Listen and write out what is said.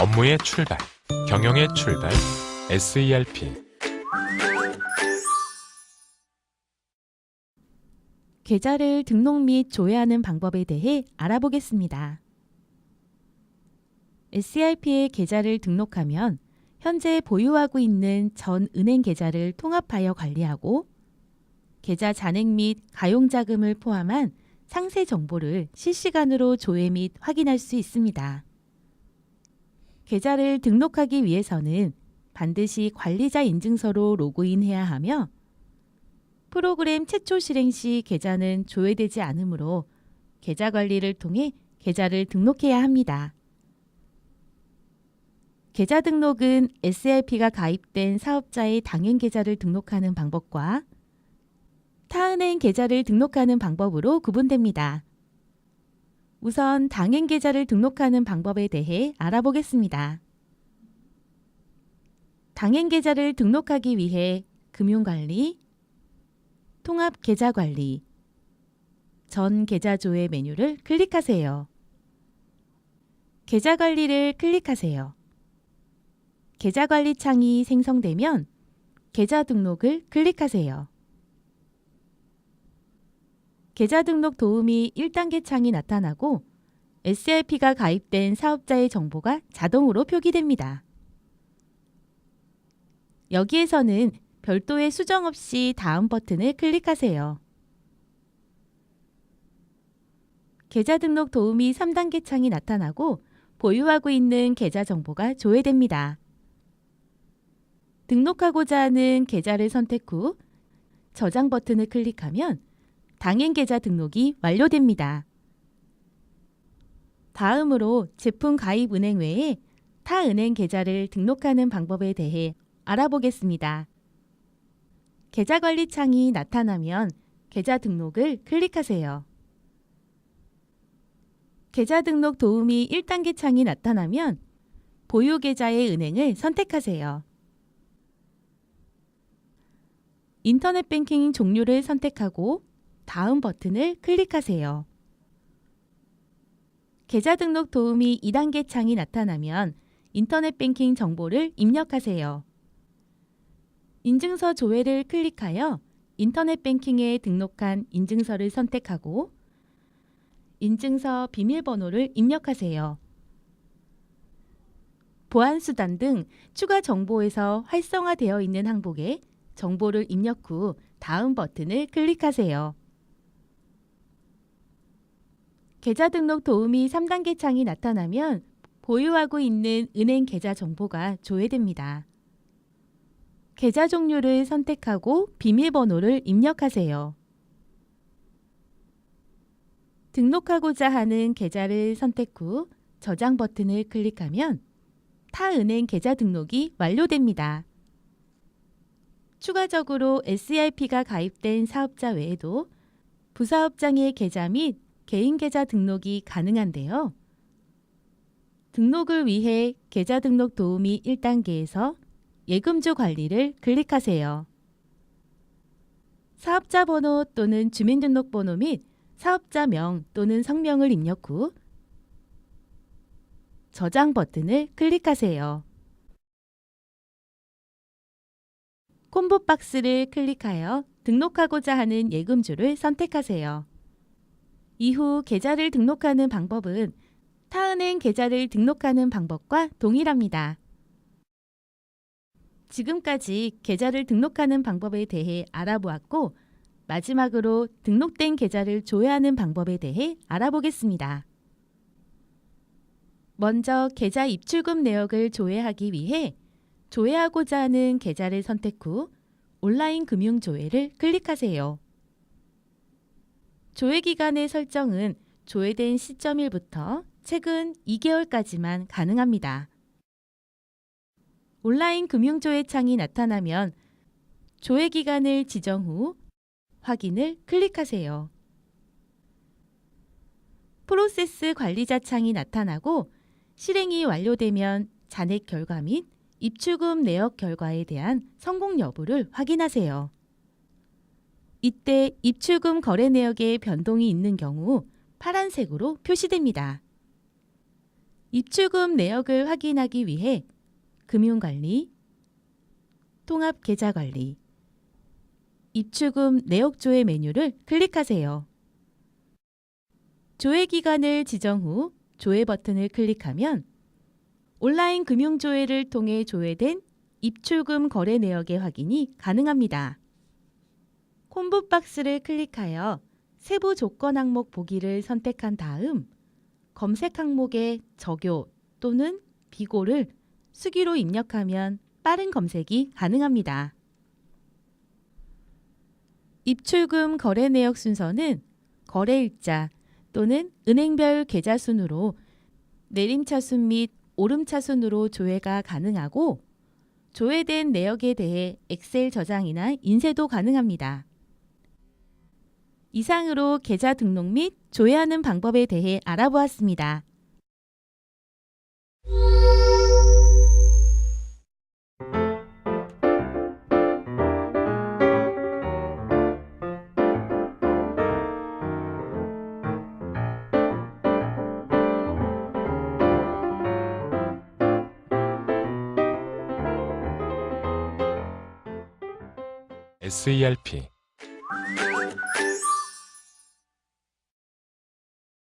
업무의 출발, 경영의 출발, SERP. 계좌를 등록 및 조회하는 방법에 대해 알아보겠습니다. SCIP에 계좌를 등록하면 현재 보유하고 있는 전 은행 계좌를 통합하여 관리하고 계좌 잔액 및 가용 자금을 포함한 상세 정보를 실시간으로 조회 및 확인할 수 있습니다. 계좌를 등록하기 위해서는 반드시 관리자 인증서로 로그인해야 하며 프로그램 최초 실행 시 계좌는 조회되지 않으므로 계좌 관리를 통해 계좌를 등록해야 합니다. 계좌 등록은 SRP가 가입된 사업자의 당연 계좌를 등록하는 방법과 타은행 계좌를 등록하는 방법으로 구분됩니다. 우선 당연 계좌를 등록하는 방법에 대해 알아보겠습니다. 당연 계좌를 등록하기 위해 금융관리, 통합 계좌 관리, 전 계좌 조회 메뉴를 클릭하세요. 계좌 관리를 클릭하세요. 계좌 관리 창이 생성되면 계좌 등록을 클릭하세요. 계좌 등록 도우미 1단계 창이 나타나고 SRP가 가입된 사업자의 정보가 자동으로 표기됩니다. 여기에서는 별도의 수정 없이 다음 버튼을 클릭하세요. 계좌 등록 도우미 3단계 창이 나타나고 보유하고 있는 계좌 정보가 조회됩니다. 등록하고자 하는 계좌를 선택 후 저장 버튼을 클릭하면 당연 계좌 등록이 완료됩니다. 다음으로 제품 가입 은행 외에 타 은행 계좌를 등록하는 방법에 대해 알아보겠습니다. 계좌 관리 창이 나타나면 계좌 등록을 클릭하세요. 계좌 등록 도우미 1단계 창이 나타나면 보유 계좌의 은행을 선택하세요. 인터넷 뱅킹 종류를 선택하고 다음 버튼을 클릭하세요. 계좌 등록 도우미 2단계 창이 나타나면 인터넷 뱅킹 정보를 입력하세요. 인증서 조회를 클릭하여 인터넷 뱅킹에 등록한 인증서를 선택하고 인증서 비밀번호를 입력하세요. 보안수단 등 추가 정보에서 활성화되어 있는 항목에 정보를 입력 후 다음 버튼을 클릭하세요. 계좌 등록 도우미 3단계 창이 나타나면 보유하고 있는 은행 계좌 정보가 조회됩니다. 계좌 종류를 선택하고 비밀번호를 입력하세요. 등록하고자 하는 계좌를 선택 후 저장 버튼을 클릭하면 타 은행 계좌 등록이 완료됩니다. 추가적으로 SERP가 가입된 사업자 외에도 부사업장의 계좌 및 개인 계좌 등록이 가능한데요. 등록을 위해 계좌 등록 도우미 1단계에서 예금주 관리를 클릭하세요. 사업자 번호 또는 주민등록번호 및 사업자명 또는 성명을 입력 후 저장 버튼을 클릭하세요. 콤보 박스를 클릭하여 등록하고자 하는 예금주를 선택하세요. 이후 계좌를 등록하는 방법은 타은행 계좌를 등록하는 방법과 동일합니다. 지금까지 계좌를 등록하는 방법에 대해 알아보았고 마지막으로 등록된 계좌를 조회하는 방법에 대해 알아보겠습니다. 먼저 계좌 입출금 내역을 조회하기 위해 조회하고자 하는 계좌를 선택 후 온라인 금융 조회를 클릭하세요. 조회 기간의 설정은 조회된 시점일부터 최근 2개월까지만 가능합니다. 온라인 금융조회 창이 나타나면 조회 기간을 지정 후 확인을 클릭하세요. 프로세스 관리자 창이 나타나고 실행이 완료되면 잔액 결과 및 입출금 내역 결과에 대한 성공 여부를 확인하세요. 이때 입출금 거래 내역에 변동이 있는 경우 파란색으로 표시됩니다. 입출금 내역을 확인하기 위해 금융관리, 통합계좌관리, 입출금 내역 조회 메뉴를 클릭하세요. 조회 기간을 지정 후 조회 버튼을 클릭하면 온라인 금융조회를 통해 조회된 입출금 거래 내역의 확인이 가능합니다. 콤보 박스를 클릭하여 세부 조건 항목 보기를 선택한 다음 검색 항목에 적요 또는 비고를 수기로 입력하면 빠른 검색이 가능합니다. 입출금 거래 내역 순서는 거래일자 또는 은행별 계좌 순으로 내림차순 및 오름차순으로 조회가 가능하고 조회된 내역에 대해 엑셀 저장이나 인쇄도 가능합니다. 이상으로 계좌 등록 및 조회하는 방법에 대해 알아보았습니다. SERP